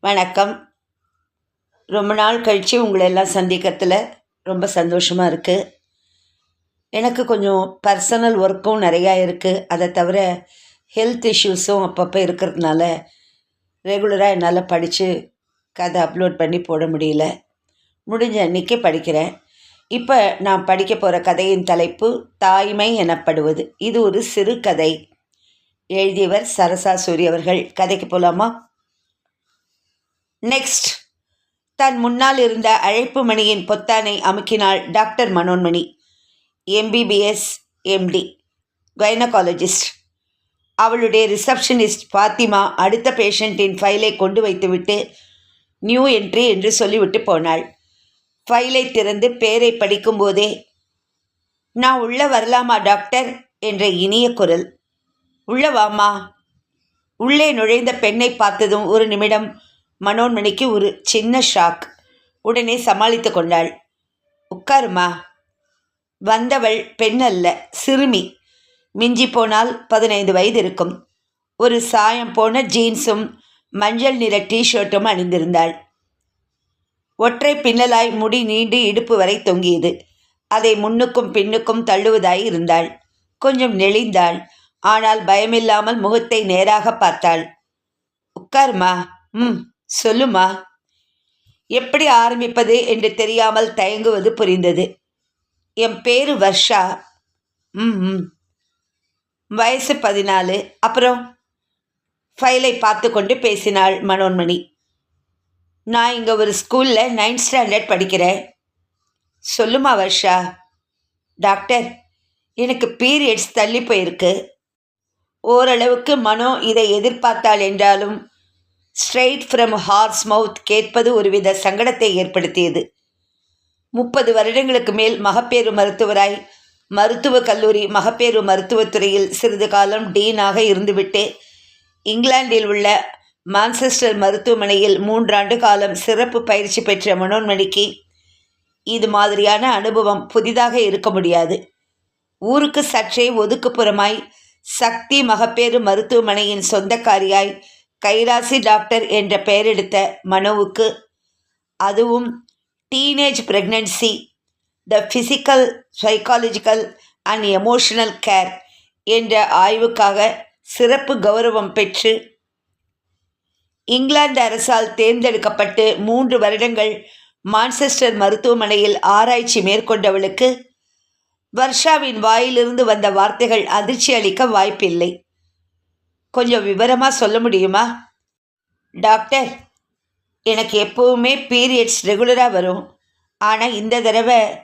வணக்கம். ரொம்ப நாள் கழித்து உங்களை எல்லாம் சந்திக்கிறதுல ரொம்ப சந்தோஷமாக இருக்குது எனக்கு கொஞ்சம் பர்சனல் ஒர்க்கும் நிறையா இருக்குது அதை தவிர ஹெல்த் இஷ்யூஸும் அப்பப்போ இருக்கிறதுனால ரெகுலராக என்னால் படித்து கதை அப்லோட் பண்ணி போட முடியல. முடிஞ்ச அன்றைக்கி படிக்கிறேன். இப்போ நான் படிக்க போகிற கதையின் தலைப்பு தாய்மை எனப்படுவது. இது ஒரு சிறு கதை. எழுதியவர் சரசா சூரியவர்கள் கதைக்கு போகலாமா நெக்ஸ்ட் தன் முன்னால் இருந்த அழைப்பு மணியின் பொத்தானை அமுக்கினாள் doctor Manonmani. MBBS MD gynaecologist அவளுடைய ரிசப்ஷனிஸ்ட் பாத்திமா அடுத்த பேஷண்ட்டின் ஃபைலை கொண்டு வைத்துவிட்டு நியூ என்ட்ரி என்று சொல்லிவிட்டு போனாள். ஃபைலை திறந்து பேரை படிக்கும்போதே நான் உள்ளே வரலாமா டாக்டர்? என்ற இனிய குரல். உள்ளவாமா உள்ளே நுழைந்த பெண்ணை பார்த்ததும் ஒரு நிமிடம் மனோன்மணிக்கு ஒரு சின்ன ஷாக் உடனே சமாளித்து கொண்டாள். உட்காருமா. வந்தவள் பெண் அல்ல சிறுமி. மிஞ்சி போனால் பதினைந்து வயது இருக்கும். ஒரு சாயம் போன ஜீன்ஸும் மஞ்சள் நிற டிஷர்ட்டும் அணிந்திருந்தாள். ஒற்றை பின்னலாய் முடி நீண்டு இடுப்பு வரை தொங்கியது. அதை முன்னுக்கும் பின்னுக்கும் தள்ளுவதாய் இருந்தாள். கொஞ்சம் நெளிந்தாள். ஆனால் பயமில்லாமல் முகத்தை நேராக பார்த்தாள். உட்காருமா. ம். சொல்லுமா? எப்படி ஆரம்பிப்பது என்று தெரியாமல் தயங்குவது புரிந்தது. என் பேரு வர்ஷா. ம் வயசு பதினாலு. அப்புறம் ஃபைலை பார்த்து கொண்டு பேசினாள் மனோன்மணி. நான் இங்கே ஒரு ஸ்கூலில் நைன்த் ஸ்டாண்டர்ட் படிக்கிறேன். சொல்லுமா வர்ஷா? டாக்டர் எனக்கு பீரியட்ஸ் தள்ளி போயிருக்கு. ஓரளவுக்கு மனோ இதை எதிர்பார்த்தாள் என்றாலும் ஸ்ட்ரெயிட் ஃப்ரம் ஹார்ஸ் மவுத் கேட்பது ஒருவித சங்கடத்தை ஏற்படுத்தியது. முப்பது வருடங்களுக்கு மேல் மகப்பேறு மருத்துவராய் மருத்துவக் கல்லூரி மகப்பேறு மருத்துவத்துறையில் சிறிது காலம் டீனாக இருந்துவிட்டு இங்கிலாந்தில் உள்ள மான்செஸ்டர் மருத்துவமனையில் மூன்றாண்டு காலம் சிறப்பு பயிற்சி பெற்ற மனோன்மணிக்கு இது மாதிரியான அனுபவம் புதிதாக இருக்க முடியாது. ஊருக்கு சற்றே ஒதுக்குப்புறமாய் சக்தி மகப்பேறு மருத்துவமனையின் சொந்தக்காரியாய் கைராசி டாக்டர் என்ற பெயரெடுத்த மனோவுக்கு அதுவும் teenage pregnancy the physical psychological and emotional care என்ற ஆய்வுக்காக சிறப்பு கௌரவம் பெற்று இங்கிலாந்து அரசால் தேர்ந்தெடுக்கப்பட்டு மூன்று வருடங்கள் மான்செஸ்டர் மருத்துவமனையில் ஆராய்ச்சி மேற்கொண்டவளுக்கு வர்ஷாவின் வாயிலிருந்து வந்த வார்த்தைகள் அதிர்ச்சி அளிக்க வாய்ப்பில்லை. கொஞ்சம் விவரமாக சொல்ல முடியுமா? டாக்டர் எனக்கு எப்போவுமே பீரியட்ஸ் ரெகுலராக வரும். ஆனால் இந்த தடவை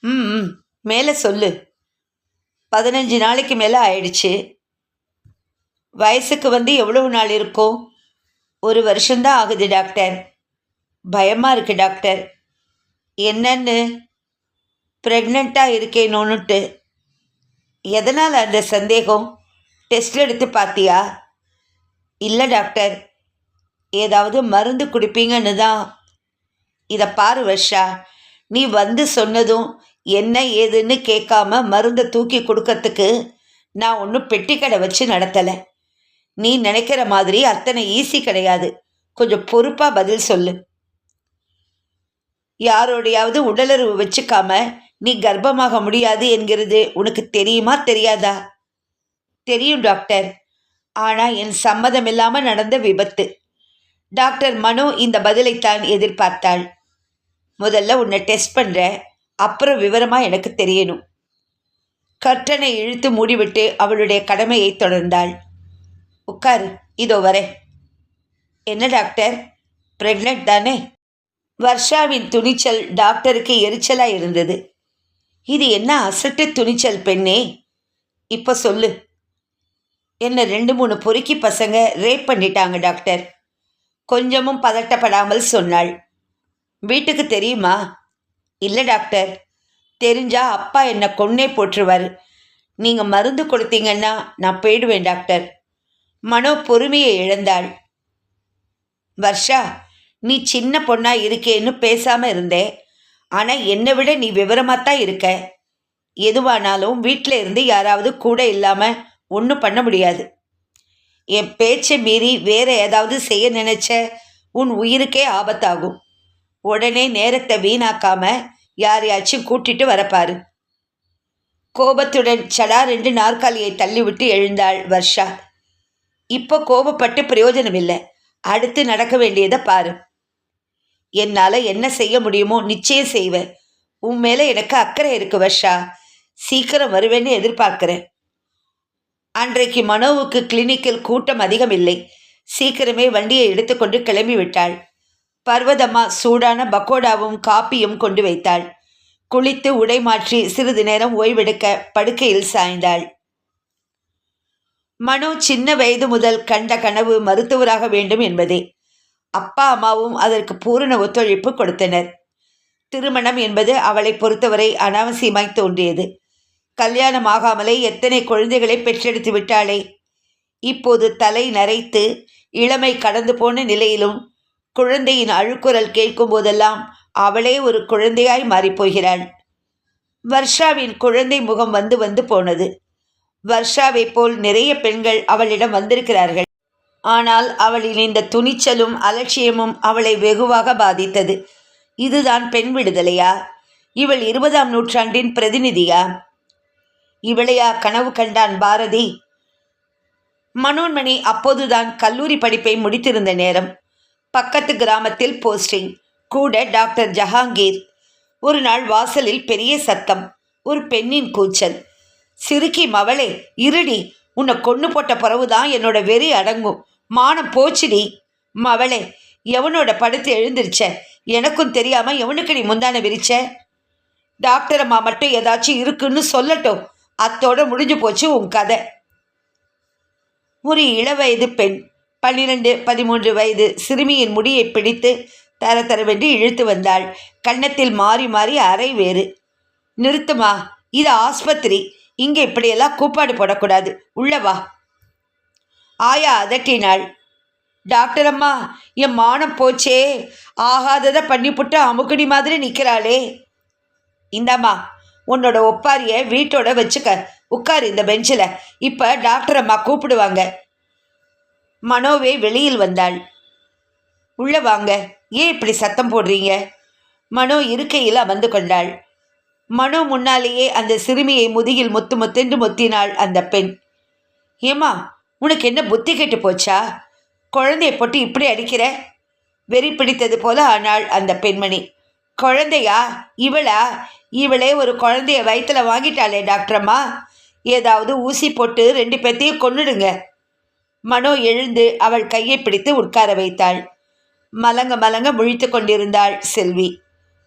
ம் மேலே சொல்லு. பதினஞ்சு நாளைக்கு மேலே ஆயிடுச்சு. வயசுக்கு வந்து எவ்வளவு நாள் இருக்கும்? ஒரு வருஷம்தான் ஆகுது டாக்டர். பயமாக இருக்கு டாக்டர். என்னன்னு? ப்ரெக்னெண்ட்டாக இருக்கேனோன்னுட்டு. எதனால் அந்த சந்தேகம்? டெஸ்ட் எடுத்து பார்த்தியா இல்லை டாக்டர் ஏதாவது மருந்து குடிப்பீங்கன்னு தான் இதை பாரு வர்ஷா. நீ வந்து சொன்னதும் என்ன ஏதுன்னு கேட்காம மருந்தை தூக்கி கொடுக்கறதுக்கு நான் ஒன்றும் பெட்டி கடை வச்சு நடத்தலை. நீ நினைக்கிற மாதிரி அத்தனை ஈஸி கிடையாது. கொஞ்சம் பொறுப்பாக பதில் சொல்லு. யாரோடையாவது உடலுறவு வச்சுக்காம நீ கர்ப்பமாக முடியாது என்கிறது உனக்கு தெரியுமா தெரியாதா? தெரியும் டாக்டர். ஆனால் என் சம்மதம் இல்லாமல் நடந்த விபத்து. டாக்டர் மனு இந்த பதிலைத்தான் எதிர்பார்த்தாள். முதல்ல உன்னை டெஸ்ட் பண்ணுற அப்புறம் விவரமாக எனக்கு தெரியணும். கர்டனை இழுத்து மூடிவிட்டு அவளுடைய கடமையை தொடர்ந்தாள். உட்காரு இதோ வரேன். என்ன டாக்டர்? பிரெக்னென்ட் தானே? வர்ஷாவின் துணிச்சல் டாக்டருக்கு எரிச்சலாக இருந்தது. இது என்ன அசட்டு துணிச்சல் பெண்ணே? இப்போ சொல்லு. என்ன ரெண்டு மூணு பொறுக்கி பசங்க ரேப் பண்ணிட்டாங்க டாக்டர் கொஞ்சமும் பதட்டப்படாமல் சொன்னாள். வீட்டுக்கு தெரியுமா? இல்லை டாக்டர் தெரிஞ்சா அப்பா என்னை கொன்னே போட்டுருவார் நீங்கள் மருந்து கொடுத்தீங்கன்னா நான் போயிடுவேன் டாக்டர் மனோ பொறுமையை இழந்தாள். வர்ஷா நீ சின்ன பொண்ணா இருக்கேன்னு பேசாமல் இருந்தேன் ஆனால் என்னை விட நீ விவரமாக தான் இருக்க. எதுவானாலும் வீட்டில் இருந்து யாராவது கூட இல்லாமல் ஒன்றும் பண்ண முடியாது. என் பேச்சை மீறி வேற ஏதாவது செய்ய நினைச்ச உன் உயிருக்கே ஆபத்தாகும். உடனே நேரத்தை வீணாக்காம யாரையாச்சும் கூட்டிட்டு வரப்பாரு. கோபத்துடன் சடா ரெண்டு நாற்காலியை தள்ளிவிட்டு எழுந்தாள் வர்ஷா. இப்போ கோபப்பட்டு பிரயோஜனம் இல்லை அடுத்து நடக்க வேண்டியதை பாரு. என்னால் என்ன செய்ய முடியுமோ நிச்சயம் செய்வேன். உன் மேலே எனக்கு அக்கறை இருக்கு வர்ஷா. சீக்கிரம் வருவேன்னு எதிர்பார்க்குறேன். அன்றைக்கு மனோவுக்கு கிளினிக்கில் கூட்டம் அதிகம் இல்லை சீக்கிரமே வண்டியை எடுத்துக்கொண்டு கிளம்பி விட்டாள் பர்வதம்மா சூடான பக்கோடாவும் காப்பியும் கொண்டு வைத்தாள். குளித்து உடை மாற்றி சிறிது நேரம் ஓய்வெடுக்க படுக்கையில் சாய்ந்தாள். மனோ சின்ன வயது முதல் கண்ட கனவு மருத்துவராக வேண்டும் என்பதே. அப்பா அம்மாவும் அதற்கு பூரண ஒத்துழைப்பு கொடுத்தனர். திருமணம் என்பது அவளை பொறுத்தவரை அனாவசியமாய் தோன்றியது. கல்யாணம் ஆகாமலே எத்தனை குழந்தைகளை பெற்றெடுத்து விட்டாளே? இப்போது தலை நரைத்து இளமை கடந்து போன நிலையிலும் குழந்தையின் அழுக்குரல் கேட்கும் போதெல்லாம் அவளே ஒரு குழந்தையாய் மாறிப்போகிறாள். வர்ஷாவின் குழந்தை முகம் வந்து வந்து போனது. வர்ஷாவைப் போல் நிறைய பெண்கள் அவளிடம் வந்திருக்கிறார்கள். ஆனால் அவளின் இந்த துணிச்சலும் அலட்சியமும் அவளை வெகுவாக பாதித்தது. இதுதான் பெண் விடுதலையா? இவள் இருபதாம் நூற்றாண்டின் பிரதிநிதியா? இவளையா கனவு கண்டான் பாரதி? மனோன்மணி அப்போதுதான் கல்லூரி படிப்பை முடித்திருந்த நேரம். பக்கத்து கிராமத்தில் போஸ்டிங் கூட டாக்டர் ஜஹாங்கீர். ஒரு நாள் வாசலில் பெரிய சத்தம் ஒரு பெண்ணின் கூச்சல். சிறுக்கி மவளே இருடி உன்னை கொன்று போட்ட பிறவுதான் என்னோட வெறி அடங்கும். மானம் போச்சுடி. மவளே எவனோட படுத்து எழுந்திருச்ச? எனக்கும் தெரியாம எவனுக்கு நீ முந்தான விரிச்ச? டாக்டர் அம்மா மட்டும் ஏதாச்சும் இருக்குன்னு சொல்லட்டும். அத்தோட முடிஞ்சு போச்சு உன் கதை. ஒரு இளவயது பெண் பன்னிரண்டு பதிமூன்று வயது சிறுமியின் முடியை பிடித்து தர தரவென்று இழுத்து வந்தாள். கன்னத்தில் மாறி மாறி அறை வேறு. நிறுத்துமா? இது ஆஸ்பத்திரி. இங்கே இப்படியெல்லாம் கூப்பாடு போடக்கூடாது. உள்ளவா ஆயா அதட்டினாள். டாக்டர் அம்மா என் மானம் போச்சே. ஆகாததை பண்ணிப்புட்டு அமுக்குடி மாதிரி நிற்கிறாளே இந்தாம்மா உன்னோட ஒப்பாரியை வீட்டோட வச்சுக்க. உட்காரு இந்த பெஞ்சில். இப்போ டாக்டர் அம்மா கூப்பிடுவாங்க. மனோவே வெளியில் வந்தாள். உள்ள வாங்க. ஏன் இப்படி சத்தம் போடுறீங்க? மனோ இருக்கையில் அமர்ந்து கொண்டாள். மனோ முன்னாலேயே அந்த சிறுமியை முதுகில் முத்து முத்தென்று முத்தினாள் அந்த பெண். ஏமா உனக்கு என்ன புத்தி கெட்டு போச்சா? குழந்தைய போட்டு இப்படி அடிக்கிற? வெறி பிடித்தது போல ஆனாள் அந்த பெண்மணி. குழந்தையா? இவளா? இவளே ஒரு குழந்தைய வயிற்றுல வாங்கிட்டாளே டாக்டரம்மா ஏதாவது ஊசி போட்டு ரெண்டு பேத்தையும் கொன்னுடுங்க. மனோ எழுந்து அவள் கையை பிடித்து உட்கார வைத்தாள். மலங்க மலங்க முழித்து கொண்டிருந்தாள் செல்வி.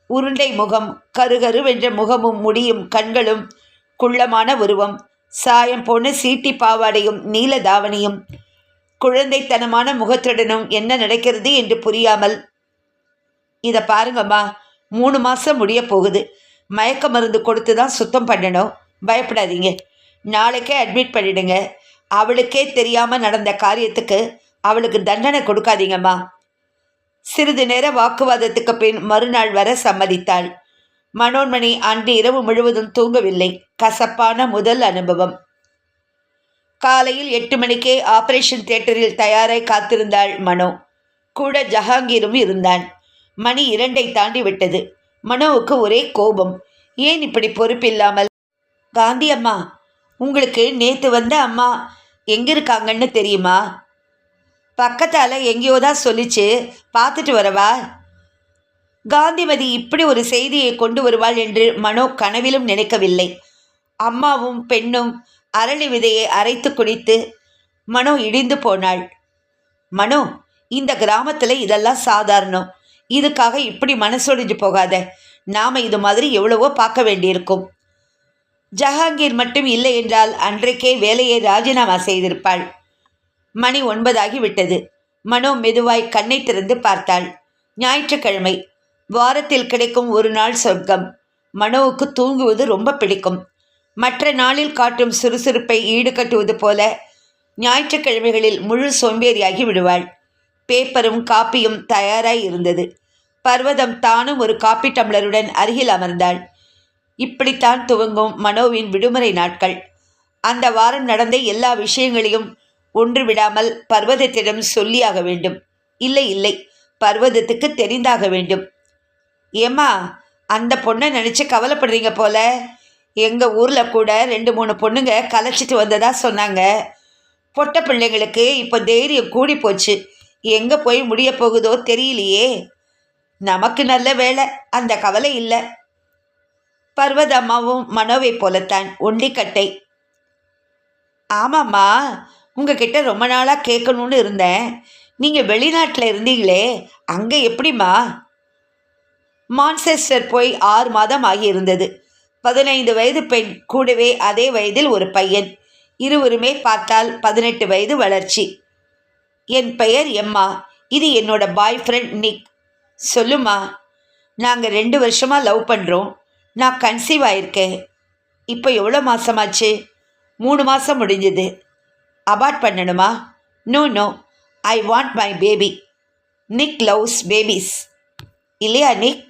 உருண்டை முகம் கருகருவென்ற முகமும் முடியும் கண்களும் குள்ளமான உருவம் சாயம் போன சீட்டி பாவாடையும் நீல தாவணியும். குழந்தைத்தனமான முகத்துடனும் என்ன நடக்கிறது என்று புரியாமல் இதை பாருங்கம்மா மூணு மாதம் முடிய போகுது. மயக்க மருந்து கொடுத்து தான் சுத்தம் பண்ணணும். பயப்படாதீங்க. நாளைக்கே அட்மிட் பண்ணிடுங்க. அவளுக்கே தெரியாமல் நடந்த காரியத்துக்கு அவளுக்கு தண்டனை கொடுக்காதீங்கம்மா. சிறிது நேர வாக்குவாதத்துக்கு பின் மறுநாள் வர சம்மதித்தாள். மனோன்மணி அன்று இரவு முழுவதும் தூங்கவில்லை. கசப்பான முதல் அனுபவம். காலையில் எட்டு மணிக்கே ஆபரேஷன் தியேட்டரில் தயாராய் காத்திருந்தாள் மனோ. கூட ஜஹாங்கீரும் இருந்தான். மணி இரண்டை தாண்டி விட்டது. மனோவுக்கு ஒரே கோபம். ஏன் இப்படி பொறுப்பில்லாமல்? காந்தி அம்மா உங்களுக்கு நேற்று வந்த அம்மா எங்கே இருக்காங்கன்னு தெரியுமா? பக்கத்தால் எங்கேயோ தான் சொல்லிச்சு பார்த்துட்டு வரவா? காந்திமதி இப்படி ஒரு செய்தியை கொண்டு வருவாள் என்று மனோ கனவிலும் நினைக்கவில்லை. அம்மாவும் பெண்ணும் அரளி விதையை அரைத்து குடித்து மனோ இடிந்து போனாள். மனோ இந்த கிராமத்தில் இதெல்லாம் சாதாரணம். இதுக்காக இப்படி மனசொடிஞ்சு போகாத. நாம் இது மாதிரி எவ்வளவோ பார்க்க வேண்டியிருக்கும். ஜஹாங்கீர் மட்டும் இல்லை என்றால் அன்றைக்கே வேலையை ராஜினாமா செய்திருப்பாள். மணி ஒன்பதாகி விட்டது. மனோ மெதுவாய் கண்ணை திறந்து பார்த்தாள். ஞாயிற்றுக்கிழமை. வாரத்தில் கிடைக்கும் ஒரு நாள் சொர்க்கம். மனோவுக்கு தூங்குவது ரொம்ப பிடிக்கும். மற்ற நாளில் காட்டும் சுறுசுறுப்பை ஈடுகட்டுவது போல ஞாயிற்றுக்கிழமைகளில் முழு சோம்பேறியாகி விடுவாள். பேப்பரும் காப்பியும் தயாராய் இருந்தது. பர்வதம் தானும் ஒரு காப்பி டம்ளருடன் அருகில் அமர்ந்தாள். இப்படித்தான் துவங்கும் மனோவின் விடுமுறை நாட்கள். அந்த வாரம் நடந்த எல்லா விஷயங்களையும் ஒன்று விடாமல் பர்வதத்திடம் சொல்லியாக வேண்டும். இல்லை இல்லை பர்வதத்துக்கு தெரிந்தாக வேண்டும். ஏம்மா அந்த பொண்ணை நினச்சி கவலைப்படுறீங்க போல. எங்கள் ஊரில் கூட ரெண்டு மூணு பொண்ணுங்க கலைச்சிட்டு வந்ததா சொன்னாங்க. பொட்ட பிள்ளைங்களுக்கு இப்போ தைரியம் கூடி போச்சு. எங்கே போய் முடிய போகுதோ தெரியலையே. நமக்கு நல்ல வேலை அந்த கவலை இல்லை. பர்வதம்மாவும் மனோவை போலத்தான் ஒண்டிக்கட்டை. ஆமாம்மா உங்ககிட்ட ரொம்ப நாளாக கேட்கணும்னு இருந்தேன். நீங்கள் வெளிநாட்டில் இருந்தீங்களே அங்கே எப்படிம்மா? மான்செஸ்டர் போய் ஆறு மாதம் ஆகியிருந்தது. பதினைந்து வயது பெண் கூடவே அதே வயதில் ஒரு பையன். இருவருமே பார்த்தால் பதினெட்டு வயது வளர்ச்சி. என் பெயர் எம்மா. இது என்னோட பாய் ஃப்ரெண்ட் நிக் சொல்லுமா நாங்கள் ரெண்டு வருஷமாக லவ் பண்ணுறோம் நான் கன்சீவ் ஆயிருக்கேன். இப்போ எவ்வளோ மாதமாச்சு மூணு மாதம் முடிஞ்சது. அபார்ட் பண்ணணுமா? No no I want my baby Nick loves babies இல்லையா நிக்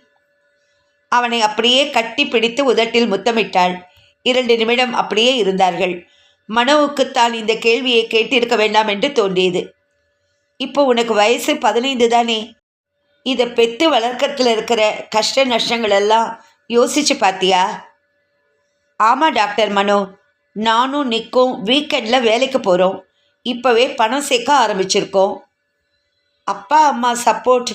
அவனை அப்படியே கட்டி பிடித்து உதட்டில் முத்தமிட்டாள். இரண்டு நிமிடம் அப்படியே இருந்தார்கள். மனோவுக்குத்தான் இந்த கேள்வியை கேட்டிருக்க வேண்டாம் என்று தோன்றியது. இப்போ உனக்கு வயசு பதினைந்து தானே? இதை பெத்து வளர்க்கறதுல இருக்கிற கஷ்ட நஷ்டங்கள் எல்லாம் யோசிச்சு பார்த்தியா ஆமாம் டாக்டர் மனோ. நானும் நிற்கும் வீக்கெண்டில் வேலைக்கு போகிறோம் இப்போவே பணம் சேர்க்க ஆரம்பிச்சிருக்கோம். அப்பா அம்மா சப்போர்ட்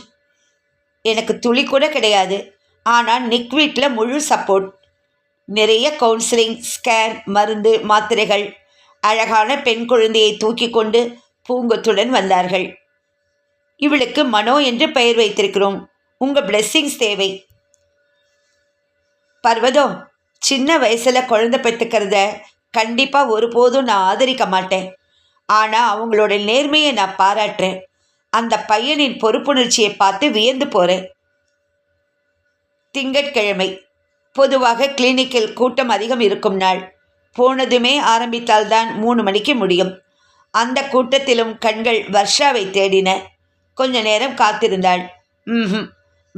எனக்கு துளி கூட கிடையாது. ஆனால் நிக் வீட்டில் முழு சப்போர்ட். நிறைய கவுன்சிலிங் ஸ்கேன் மருந்து மாத்திரைகள். அழகான பெண் குழந்தையை தூக்கி கொண்டு பூங்கொத்துடன் வந்தார்கள். இவளுக்கு மனோ என்று பெயர் வைத்திருக்கிறோம். உங்கள் பிளெஸ்ஸிங்ஸ் தேவை. பர்வதம் சின்ன வயசில் குழந்தை பெற்றுக்கிறத கண்டிப்பாக ஒருபோதும் நான் ஆதரிக்க மாட்டேன். ஆனால் அவங்களோட நேர்மையை நான் பாராட்டுறேன். அந்த பையனின் பொறுப்புணர்ச்சியை பார்த்து வியந்து போகிறேன் திங்கட்கிழமை பொதுவாக கிளினிக்கில் கூட்டம் அதிகம் இருக்கும் நாள். போனதுமே ஆரம்பித்தால்தான் மூணு மணிக்கு முடியும். அந்த கூட்டத்திலும் கண்கள் வர்ஷாவை தேடின. கொஞ்ச நேரம் காத்திருந்தாள். ம்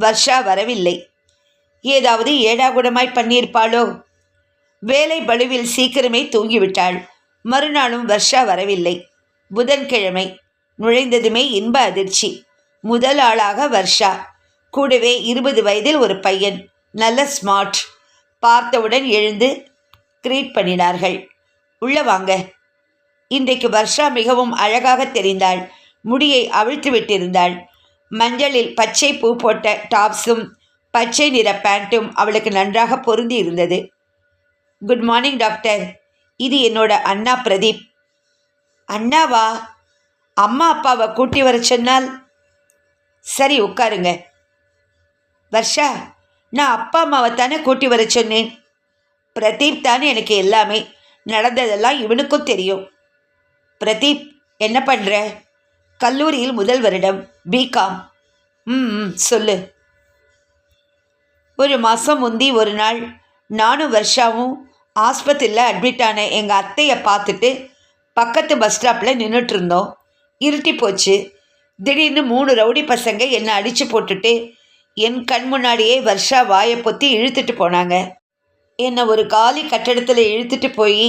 வர்ஷா வரவில்லை. ஏதாவது ஏடாகுடமாய் பண்ணியிருப்பாளோ? வேலை பளுவில் சீக்கிரமே தூங்கிவிட்டாள். மறுநாளும் வர்ஷா வரவில்லை. புதன்கிழமை. நுழைந்ததுமே இன்ப அதிர்ச்சி. முதல் ஆளாக வர்ஷா. கூடவே இருபது வயதில் ஒரு பையன். நல்ல ஸ்மார்ட். பார்த்தவுடன் எழுந்து கிரீட் பண்ணினார்கள். உள்ள வாங்க. இன்றைக்கு வர்ஷா மிகவும் அழகாக தெரிந்தாள். முடியை அவிழ்த்து விட்டிருந்தாள். மஞ்சளில் பச்சை பூ போட்ட டாப்ஸும் பச்சை நிற பேண்ட்டும் அவளுக்கு நன்றாக பொருந்தி இருந்தது. Good morning doctor. இது என்னோட அண்ணா பிரதீப். அண்ணாவா? அம்மா அப்பாவை கூட்டி வர சொன்னால்? சரி உட்காருங்க. வர்ஷா நான் அப்பா அம்மாவை தானே கூட்டி வர சொன்னேன். பிரதீப் தானே எனக்கு எல்லாமே. நடந்ததெல்லாம் இவனுக்கும் தெரியும். பிரதீப் என்ன பண்ணுற கல்லூரியில் முதல் வருடம் பிகாம் ம் சொல்லு. ஒரு மாதம் முந்தி ஒரு நாள் நானும் வருஷாவும் ஆஸ்பத்திரியில் அட்மிட் ஆன எங்கள் அத்தையை பார்த்துட்டு பக்கத்து பஸ் ஸ்டாப்பில் நின்றுட்டு இருந்தோம். இருட்டி போச்சு. திடீர்னு மூணு ரவுடி பசங்க என்னை அடித்து போட்டுட்டு என் கண் முன்னாடியே வருஷா வாயை பொத்தி இழுத்துட்டு போனாங்க. என்னை ஒரு காலி கட்டடத்தில் இழுத்துட்டு போய்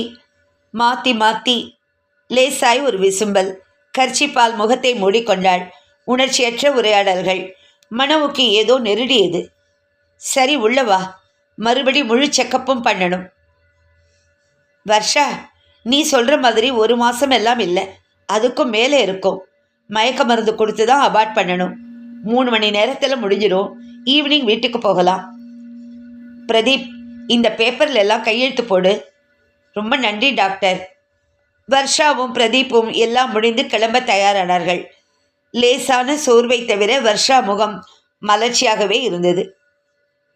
மாற்றி மாற்றி லேசாய் ஒரு விசும்பல். கர்ச்சிப்பால் முகத்தை மூடிக்கொண்டாள். உணர்ச்சியற்ற உரையாடல்கள். மனவுக்கு ஏதோ நெருடியது. சரி உள்ளவா மறுபடி முழு செக்கப்பும் பண்ணணும். வர்ஷா நீ சொல்கிற மாதிரி ஒரு மாதம் எல்லாம் இல்லை. அதுக்கும் மேலே இருக்கும். மயக்க மருந்து கொடுத்து தான் அபார்ட் பண்ணணும். மூணு மணி நேரத்தில் முடிஞ்சிடும். ஈவினிங் வீட்டுக்கு போகலாம். பிரதீப் இந்த பேப்பரில் எல்லாம் கையெழுத்து போடு. ரொம்ப நன்றி டாக்டர் வர்ஷாவும் பிரதீப்பும் எல்லாம் முடிந்து கிளம்ப தயாரானார்கள். லேசான சோர்வை தவிர வர்ஷா முகம் மலர்ச்சியாகவே இருந்தது.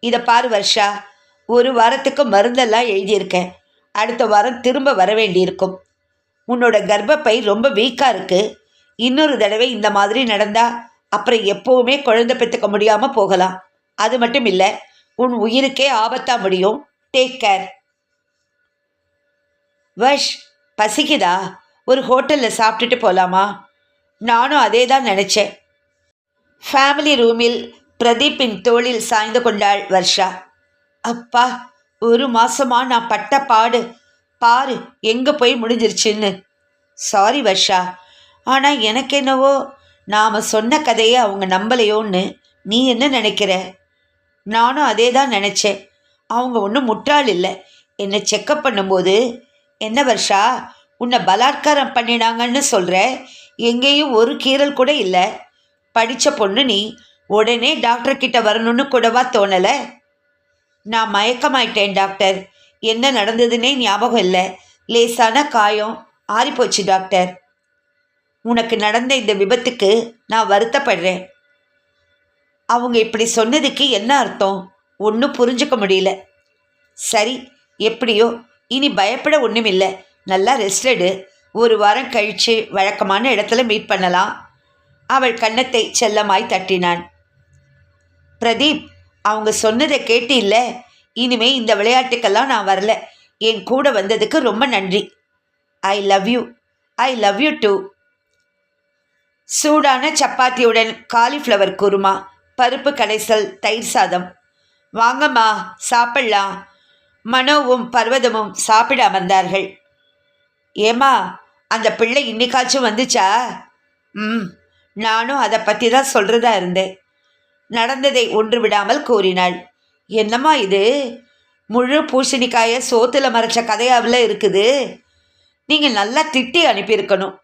இதை பாரு வர்ஷா ஒரு வாரத்துக்கு மருந்தெல்லாம் எழுதியிருக்கேன் அடுத்த வாரம் திரும்ப வர வேண்டியிருக்கும். உன்னோட கர்ப்பப்பை ரொம்ப வீக்காக இருக்கு. இன்னொரு தடவை இந்த மாதிரி நடந்தா அப்புறம் எப்போவுமே குழந்தை பெற்றுக்க முடியாமல் போகலாம். அது மட்டும் இல்லை உன் உயிருக்கே ஆபத்தா முடியும். Take care. வஷ் பசிக்குதா? ஒரு ஹோட்டலில் சாப்பிட்டுட்டு போகலாமா நானும் அதே தான் நினச்சேன் ஃபேமிலி ரூமில் பிரதீப்பின் தோளில் சாய்ந்து கொண்டாள் வர்ஷா. அப்பா ஒரு மாசமா நான் பட்ட பாடு. பாரு எங்கே போய் முடிஞ்சிருச்சுன்னு. சாரி வர்ஷா. ஆனால் எனக்கு என்னவோ நாம் சொன்ன கதையை அவங்க நம்பலையோன்னு நீ என்ன நினைக்கிற? நானும் அதே தான் நினச்சேன். அவங்க ஒன்றும் முட்டாள் இல்லை. என்னை செக்கப் பண்ணும்போது என்ன வருஷா உன்னை பலாத்காரம் பண்ணினாங்கன்னு சொல்கிற எங்கேயும் ஒரு கீறல் கூட இல்லை. படித்த பொண்ணு நீ உடனே டாக்டர் கிட்ட வரணும்னு கூடவா தோணலை? நான் மயக்கமாயிட்டேன் டாக்டர் என்ன நடந்ததுன்னே ஞாபகம் இல்லை. லேசான காயம் ஆறிப்போச்சு டாக்டர் உனக்கு நடந்த இந்த விபத்துக்கு நான் வருத்தப்படுறேன். அவங்க இப்படி சொன்னதுக்கு என்ன அர்த்தம்? ஒன்றும் புரிஞ்சுக்க முடியல. சரி எப்படியோ இனி பயப்பட ஒன்றுமில்லை நல்லா ரெஸ்ட் எடு. ஒரு வாரம் கழித்து வழக்கமான இடத்துல மீட் பண்ணலாம். அவள் கன்னத்தை செல்லமாய் தட்டினான். பிரதீப் அவங்க சொன்னதை கேட்டு இல்லை. இனிமே இந்த விளையாட்டுக்கெல்லாம் நான் வரல. என் கூட வந்ததுக்கு ரொம்ப நன்றி. I love you I love you too சூடான சப்பாத்தியுடன் காலிஃப்ளவர் குருமா பருப்பு கடைசல் தயிர் சாதம். வாங்கம்மா சாப்பிட்லாம். மனோவும் பர்வதமும் சாப்பிட அமர்ந்தார்கள். ஏம்மா அந்த பிள்ளை இன்னைக்காச்சும் வந்துச்சா? ம் நானும் அதை பற்றி தான் சொல்கிறதா இருந்தேன். நடந்ததை ஒன்று விடாமல் கூறினாள். என்னம்மா இது? முழு பூசணிக்காயை சோத்தில் மறைச்ச கதையாவில் இருக்குது. நீங்கள் நல்லா திட்டி அனுப்பியிருக்கணும்.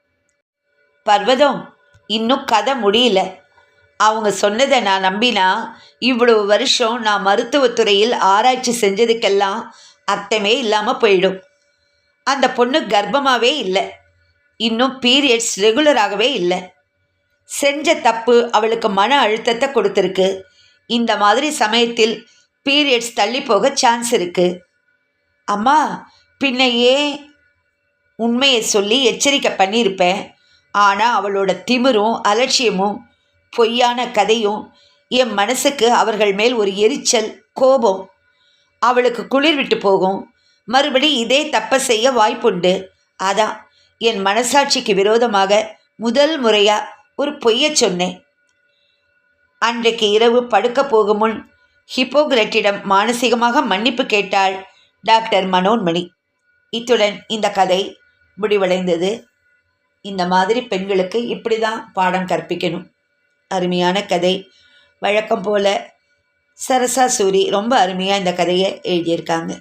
பர்வதம் இன்னும் கதை முடியல. அவங்க சொன்னதை நான் நம்பினா இவ்வளவு வருஷம் நான் மருத்துவத்துறையில் ஆராய்ச்சி செஞ்சதுக்கெல்லாம் அர்த்தமே இல்லாமல் போயிடும். அந்த பொண்ணு கர்ப்பமாகவே இல்லை. இன்னும் பீரியட்ஸ் ரெகுலராகவே இல்லை. செஞ்ச தப்பு அவளுக்கு மன அழுத்தத்தை கொடுத்துருக்கு. இந்த மாதிரி சமயத்தில் பீரியட்ஸ் தள்ளி போக சான்ஸ் இருக்கு. அம்மா பின்னையே உண்மையை சொல்லி எச்சரிக்கை பண்ணியிருப்பேன். ஆனால் அவளோட திமிரும் அலட்சியமும் பொய்யான கதையும் என் மனசுக்கு அவர்கள் மேல் ஒரு எரிச்சல் கோபம் அவளுக்கு குளிர் விட்டு போகும். மறுபடி இதே தப்பை செய்ய வாய்ப்புண்டு. அதான் என் மனசாட்சிக்கு விரோதமாக முதல் முறையாக ஒரு பொய்யை சொன்னேன். அன்றைக்கு இரவு படுக்க போகும் முன் ஹிப்போகிரட்டிடம் மானசீகமாக மன்னிப்பு கேட்டாள் டாக்டர் மனோன்மணி. இத்துடன் இந்த கதை முடிவடைந்தது. இந்த மாதிரி பெண்களுக்கு இப்படி தான் பாடம் கற்பிக்கணும். அருமையான கதை. வழக்கம் போல் சரசா சூரி ரொம்ப அருமையாக இந்த கதையை எழுதியிருக்காங்க.